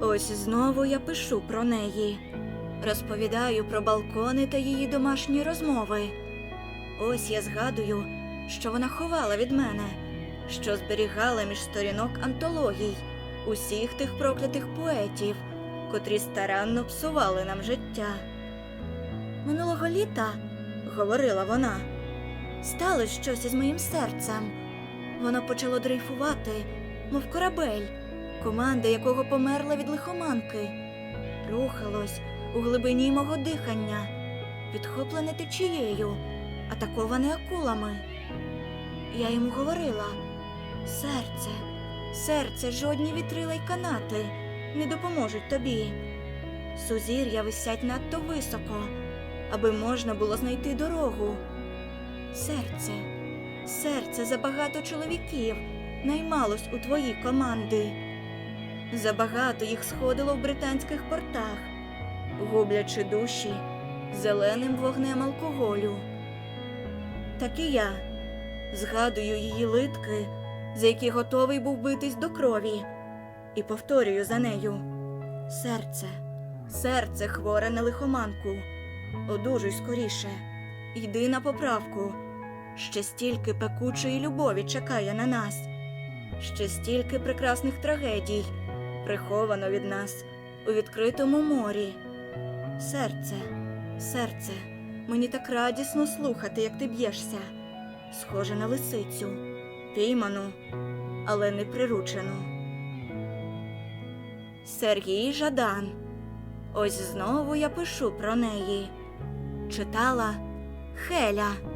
Ось знову я пишу про неї. Розповідаю про балкони та її домашні розмови. Ось я згадую, що вона ховала від мене, що зберігала між сторінок антологій усіх тих проклятих поетів, котрі старанно псували нам життя. Минулого літа, говорила вона, сталося щось із моїм серцем. Воно почало дрейфувати, мов корабель, команда якого померла від лихоманки, рухалось у глибині мого дихання, підхоплене течією, атаковане акулами. Я йому говорила: серце, серце, жодні вітрила й канати не допоможуть тобі. Сузір'я висять надто високо, аби можна було знайти дорогу. Серце, серце забагато чоловіків наймалось у твої команди. Забагато їх сходило в британських портах, гублячи душі зеленим вогнем алкоголю. Так і я згадую її литки, за які готовий був битись до крові, і повторюю за нею: серце, серце хворе на лихоманку, одужуй скоріше, йди на поправку. Ще стільки пекучої любові чекає на нас, ще стільки прекрасних трагедій приховано від нас у відкритому морі. Серце, серце, мені так радісно слухати, як ти б'єшся, схоже на лисицю, пійману, але не приручену. Сергій Жадан. Ось знову я пишу про неї. Читала Хеля.